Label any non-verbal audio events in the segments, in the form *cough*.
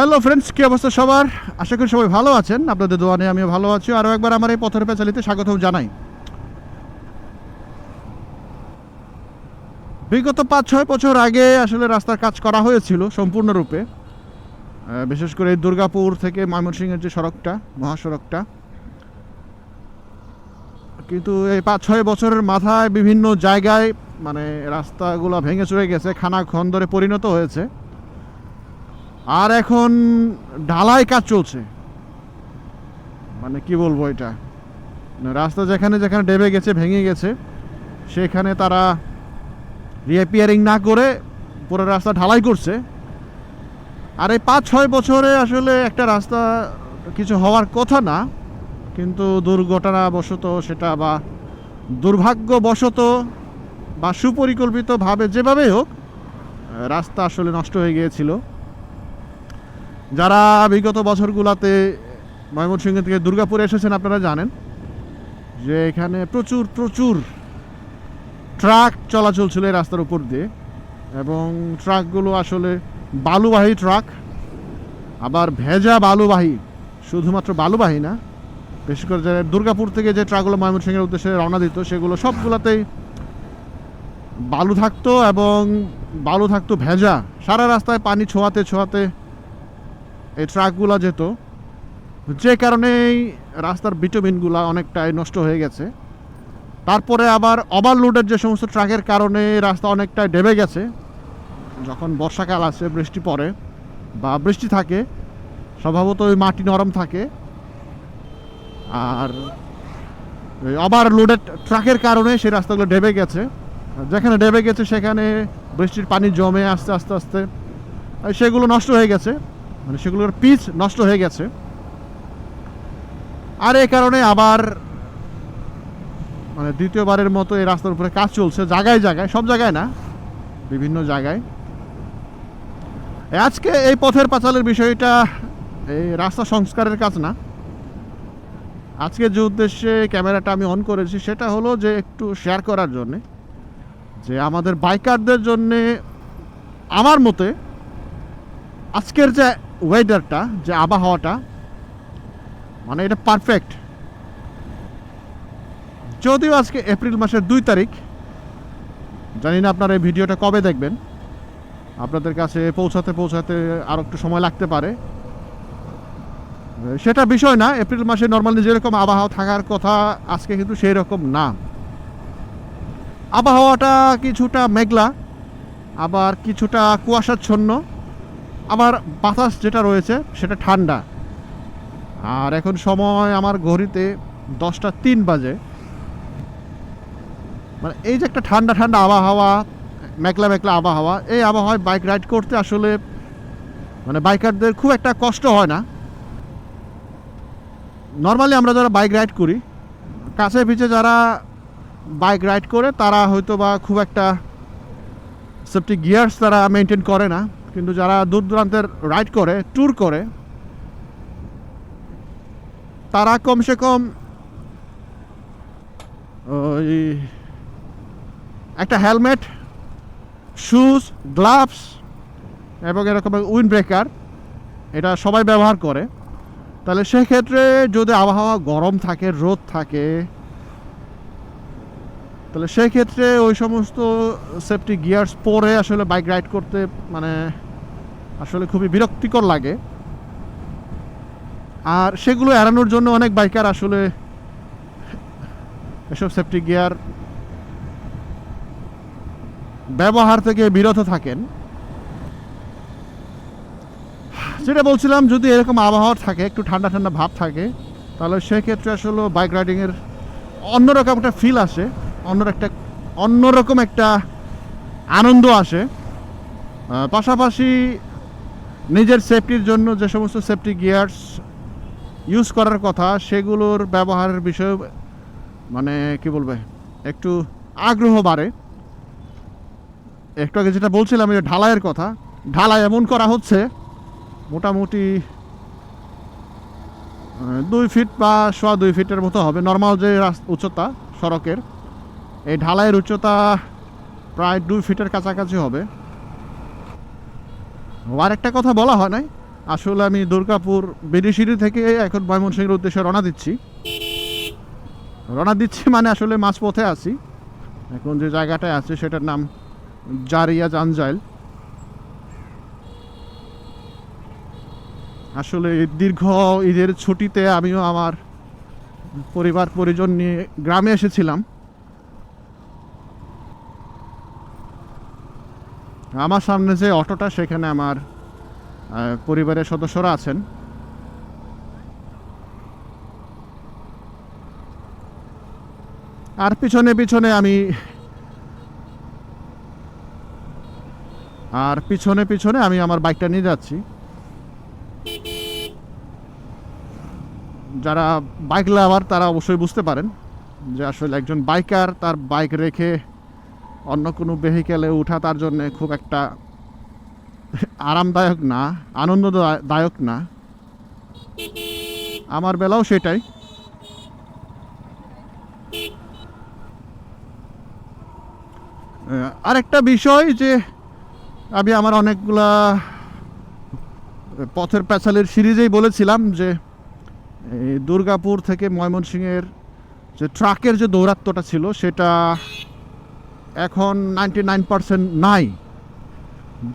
Hello friends, কী অবস্থা সবার? আশা করি সবাই ভালো আছেন। আপনাদের দোয়ানে আমিও ভালো আছি। আরও একবার আমার এই পথের পেঁচালিতে স্বাগত জানাই। বিগত পাঁচ, ছয় বছর আগে আসলে রাস্তার কাজ করা হয়েছিল সম্পূর্ণরূপে। বিশেষ করে দুর্গাপুর থেকে ময়মনসিংহের যে সড়কটা, মহাসড়কটা। কিন্তু এই পাঁচ, ছয় বছরের মাথায় বিভিন্ন জায়গায় মানে রাস্তাগুলো ভেঙে চড়ে গেছে খানা খন্দরে পরিণত হয়েছে। আর এখন ঢালাই কাজ চলছে। মানে কি বলব এটা? রাস্তা যেখানে যেখানে ডেবে গেছে, ভেঙে গেছে, সেখানে তারা রিপেয়ারিং না করে পুরো রাস্তা ঢালাই করছে। আর এই পাঁচ ছয় বছরে আসলে একটা রাস্তা কিছু হওয়ার কথা না, কিন্তু দুর্ঘটনাবশত সেটা বা দুর্ভাগ্যবশত বা সুপরিকল্পিতভাবে যেভাবেই হোক, রাস্তা আসলে নষ্ট হয়ে গিয়েছিল। যারা বিগত বছরগুলোতে ময়মনসিংহ থেকে দুর্গাপুরে এসেছেন, আপনারা জানেন যে এখানে প্রচুর প্রচুর ট্রাক চলাচল ছিল এই রাস্তার উপর দিয়ে। এবং ট্রাকগুলো আসলে বালুবাহী ট্রাক, আবার ভেজা বালুবাহী, শুধুমাত্র বালুবাহী না বেশি করে যারা দুর্গাপুর থেকে যে ট্রাকগুলো ময়মনসিংহের উদ্দেশ্যে রওনা দিত, সেগুলো সবগুলোতেই বালু থাকতো এবং বালু থাকতো ভেজা। সারা রাস্তায় পানি ছোঁয়াতে ছোঁয়াতে এই ট্রাকগুলো যেত, যে কারণেই রাস্তার ভিটামিনগুলো অনেকটাই নষ্ট হয়ে গেছে। তারপরে আবার ওভারলোডের যে সমস্ত ট্রাকের কারণে রাস্তা অনেকটাই ডেবে গেছে। যখন বর্ষাকাল আসে, বৃষ্টি পড়ে বা বৃষ্টি থাকে, স্বভাবত ওই মাটি নরম থাকে। আর ওই ওভারলোডেড ট্রাকের কারণে সেই রাস্তাগুলো ডেবে গেছে। যেখানে ডেবে গেছে, সেখানে বৃষ্টির পানি জমে আস্তে আস্তে আস্তে সেগুলো নষ্ট হয়ে গেছে। মানে সেগুলোর পিচ নষ্ট হয়ে গেছে। আর এই কারণে আবার মানে দ্বিতীয়বারের মতো এই রাস্তার উপরে কাজ চলছে, জায়গায় জায়গায়, সব জায়গায় না, বিভিন্ন জায়গায়। আজকে এই পথের পাঁচালের বিষয়টা এই রাস্তা সংস্কারের কাজ না। আজকে যে উদ্দেশ্যে ক্যামেরাটা আমি অন করেছি সেটা হলো যে একটু শেয়ার করার জন্যে, যে আমাদের বাইকারদের জন্যে আমার মতে আজকের যে ওয়েদারটা যে আবহাওয়াটা মানে এটা পারফেক্ট যদিও আজকে এপ্রিল মাসের দুই তারিখ, জানি না আপনারা এই ভিডিওটা কবে দেখবেন। আপনাদের কাছে পৌঁছাতে পৌঁছাতে আরও একটু সময় লাগতে পারে। সেটা বিষয় না এপ্রিল মাসে নর্মালি যেরকম আবহাওয়া থাকার কথা, আজকে কিন্তু সেই রকম না। আবহাওয়াটা কিছুটা মেঘলা, আবার কিছুটা কুয়াশাচ্ছন্ন। আবার বাতাস যেটা রয়েছে সেটা ঠান্ডা। আর এখন সময় আমার ঘড়িতে দশটা তিন বাজে। মানে এই যে একটা ঠান্ডা ঠান্ডা আবহাওয়া, মেঘলা মেঘলা আবহাওয়া, এই আবহাওয়ায় বাইক রাইড করতে আসলে মানে বাইকারদের খুব একটা কষ্ট হয় না। নর্মালি আমরা যারা বাইক রাইড করি, কাছে পিছে যারা বাইক রাইড করে, তারা হয়তো বা খুব একটা সেফটি গিয়ার্স তারা মেনটেন করে না। কিন্তু যারা দূর দূরান্তের রাইড করে ট্যুর করে, তারা কমসে কম ওই একটা হেলমেট শুজ গ্লাভস এবং এরকম উইন্ড ব্রেকার এটা সবাই ব্যবহার করে। তাহলে সেক্ষেত্রে যদি আবহাওয়া গরম থাকে, রোদ থাকে তাহলে সেই ক্ষেত্রে ওই সমস্ত সেফটি গিয়ার্স পরে আসলে বাইক রাইড করতে মানে আসলে খুবই বিরক্তিকর লাগে। আর সেগুলো এড়ানোর জন্য অনেক বাইকার আসলে এসব সেফটি গিয়ার ব্যবহার থেকে বিরত থাকেন। যেটা বলছিলাম, যদি এরকম আবহাওয়া থাকে, একটু ঠান্ডা ঠান্ডা ভাব থাকে, তাহলে সেক্ষেত্রে আসলে বাইক রাইডিংয়ের অন্যরকম একটা ফিল আসে। অন্য একটা, অন্যরকম একটা আনন্দ আসে। পাশাপাশি নিজের সেফটির জন্য যে সমস্ত সেফটি গিয়ার্স ইউজ করার কথা, সেগুলোর ব্যবহারের বিষয়ে মানে কি বলবে, একটু আগ্রহ বাড়ে। একটু আগে যেটা বলছিলাম যে ঢালাইয়ের কথা, ঢালাই এমন করা হচ্ছে, মোটামুটি দুই ফিট বা সোয়া দুই ফিটের মতো হবে নর্মাল যে উচ্চতা, সড়কের। এই ঢালাইয়ের উচ্চতা প্রায় দুই ফিটের কাছাকাছি হবে। আর একটা কথা বলা হয় নাই, আসলে আমি দুর্গাপুর বেরিশিরি থেকে এখন ময়মনসিংহের উদ্দেশ্যে রওনা দিচ্ছি। রওনা দিচ্ছি মানে আসলে মাঝপথে আছি। এখন যে জায়গাটায় আছে সেটার নাম জারিয়া জাঞ্জাইল। আসলে দীর্ঘ ঈদের ছুটিতে আমিও আমার পরিবার পরিজন নিয়ে গ্রামে এসেছিলাম। আমার সামনে যে অটোটা, সেখানে আমার পরিবারের সদস্যরা আছেন। আর পিছনে পিছনে আমি, আর পিছনে পিছনে আমি আমার বাইকটা নিয়ে যাচ্ছি। যারা বাইক লাভার, তারা অবশ্যই বুঝতে পারেন যে আসলে একজন বাইকার তার বাইক রেখে অন্য কোনো ভেহিকেলে ওঠা তার জন্য খুব একটা আরামদায়ক না, আনন্দদায়ক না। আমার বেলাও সেটাই। আরেকটা বিষয় যে আমি আমার অনেকগুলা পথের প্যাচালের সিরিজেই বলেছিলাম যে দুর্গাপুর থেকে ময়মনসিংহের যে ট্রাকের যে দৌরাত্মটা ছিল, সেটা এখন নাইনটি নাইন পার্সেন্ট নাই।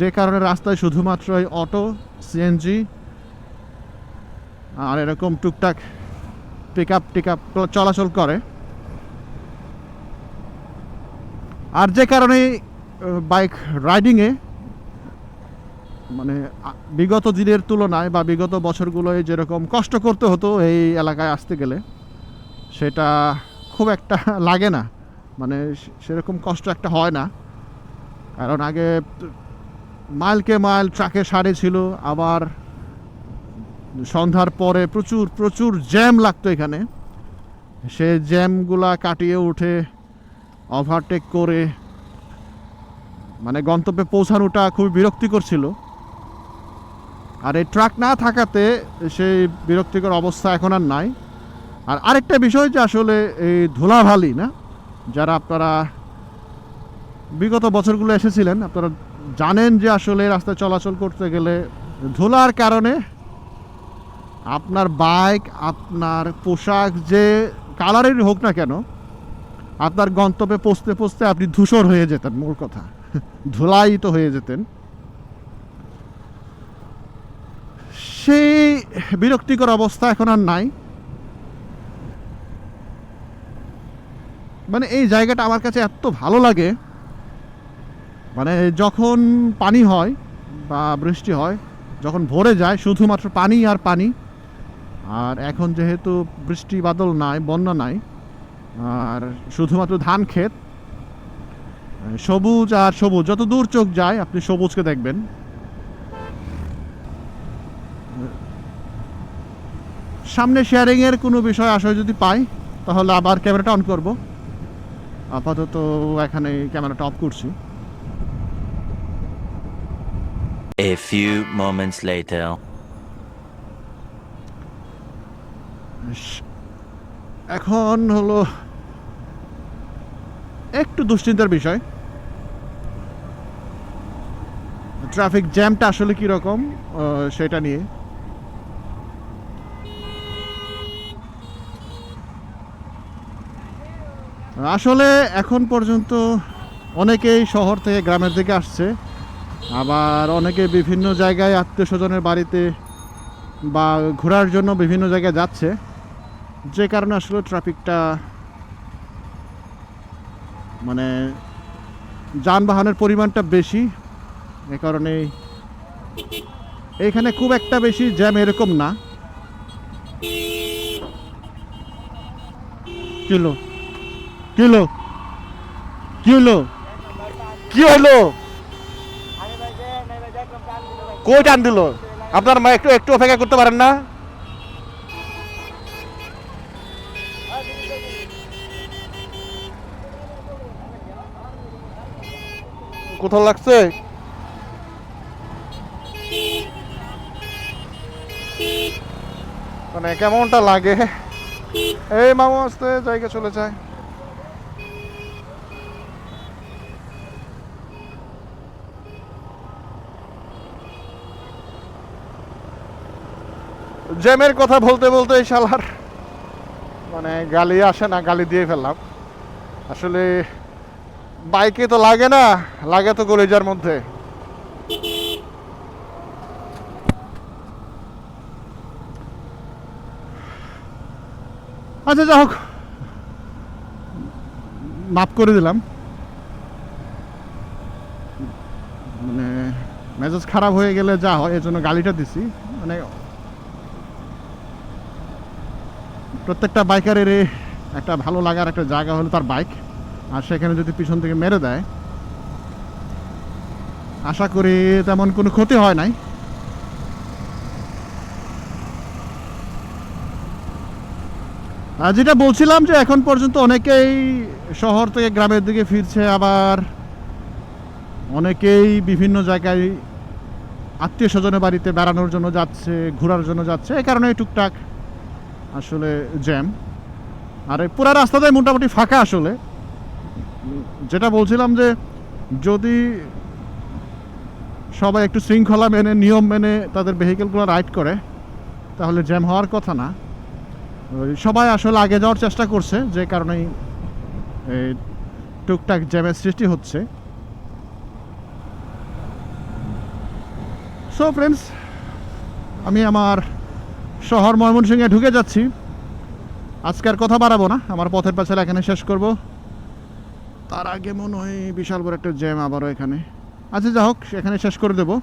যে কারণে রাস্তায় শুধুমাত্র এই অটো সিএনজি আর এরকম টুকটাক পিক আপ টিক আপ চলাচল করে। আর যে কারণে বাইক রাইডিংয়ে মানে বিগত দিনের তুলনায় বা বিগত বছরগুলোয় যেরকম কষ্ট করতে হতো এই এলাকায় আসতে গেলে, সেটা খুব একটা *laughs* লাগে না। মানে সেরকম কষ্ট একটা হয় না। কারণ আগে মাইলকে মাইল ট্রাকে সারে ছিল, আবার সন্ধ্যার পরে প্রচুর প্রচুর জ্যাম লাগতো এখানে। সে জ্যামগুলা কাটিয়ে উঠে ওভারটেক করে মানে গন্তব্যে পৌঁছানোটা খুবই বিরক্তিকর ছিল। আর এই ট্রাক না থাকাতে সেই বিরক্তিকর অবস্থা এখন আর নাই। আর আরেকটা বিষয় যে আসলে এই ধুলাভালি না যারা আপনারা বিগত বছরগুলো এসেছিলেন, আপনারা জানেন যে আসলে রাস্তায় চলাচল করতে গেলে ধুলার কারণে আপনার বাইক, আপনার পোশাক যে কালারেরই হোক না কেন, আপনার গন্তব্যে পৌঁছতে পৌঁছতে আপনি ধূসর হয়ে যেতেন, মূল কথা। ধুলায়িত হয়ে যেতেন। সেই বিরক্তিকর অবস্থা এখন আর নাই। মানে এই জায়গাটা আমার কাছে এত ভালো লাগে মানে যখন পানি হয় বা বৃষ্টি হয়, যখন ভরে যায়, শুধুমাত্র পানি আর পানি, আর এখন যেহেতু বৃষ্টি বাদল নাই, বন্যা নাই, আর শুধুমাত্র ধান ক্ষেত, সবুজ আর সবুজ, যত দূর চোখ যায়, আপনি সবুজকে দেখবেন। সামনে শেয়ারিংয়ের কোনো বিষয় আশয় যদি পাই, তাহলে আবার ক্যামেরাটা অন করব। আপাতত এখানে ক্যামেরাটা অফ করছি। A few moments later. এখন হলো একটু দুশ্চিন্তার বিষয়। ট্রাফিক জ্যামটা আসলে কি রকম সেটা নিয়ে। আসলে এখন পর্যন্ত অনেকেই শহর থেকে গ্রামের দিকে আসছে। আবার অনেকে বিভিন্ন জায়গায় আত্মীয় স্বজনের বাড়িতে বা ঘোরার জন্য বিভিন্ন জায়গায় যাচ্ছে। যে কারণে আসলে ট্রাফিকটা মানে যানবাহনের পরিমাণটা বেশি। এ কারণে এইখানে খুব একটা বেশি জ্যাম এরকম না। কি হলো? কি হলো? কই টান দিল? আপনার মা একটু একটু অপেক্ষা করতে পারেন না? কোথাও লাগছে? মানে কেমনটা লাগে? এই মামু আসতে, জায়গা চলে যায়। জ্যামের কথা বলতে বলতে এই শালার মানে গালি আসে না, গালি দিয়ে ফেললাম। আসলে বাইকে তো লাগে না, লাগে তো কলেজার মধ্যে। আচ্ছা যা হোক। মাফ করে দিলাম। মানে মেজাজ খারাপ হয়ে গেলে যা হয়, এর জন্য গালিটা দিছি। মানে প্রত্যেকটা বাইকারের একটা ভালো লাগার একটা জায়গা হলো তার বাইক। আর সেখানে যদি পিছন থেকে মেরে দেয়, আশা করি তেমন কোনো ক্ষতি হয় নাই। যেটা বলছিলাম যে এখন পর্যন্ত অনেকেই শহর থেকে গ্রামের দিকে ফিরছে, আবার অনেকেই বিভিন্ন জায়গায় আত্মীয় স্বজনের বাড়িতে বেড়ানোর জন্য যাচ্ছে, ঘোরার জন্য যাচ্ছে। এ কারণে টুকটাক আসলে জ্যাম। আর পুরা রাস্তাটাই মোটামুটি ফাঁকা আসলে। যেটা বলছিলাম যে যদি সবাই একটু শৃঙ্খলা মেনে, নিয়ম মেনে তাদের ভেহিকেলগুলো রাইড করে, তাহলে জ্যাম হওয়ার কথা না। সবাই আসলে আগে যাওয়ার চেষ্টা করছে, যে কারণেই টুকটাক জ্যামের সৃষ্টি হচ্ছে। সো ফ্রেন্ডস আমি আমার শহর ময়মনসিংহে ঢুকে যাচ্ছি। আজকে আর কথা বাড়াবো না, আমার পথের পাশে এখানে শেষ করব। তার আগে মনে হয় বিশাল বড় একটা জ্যাম আবারও এখানে। আচ্ছা যা হোক, এখানে শেষ করে দেবো।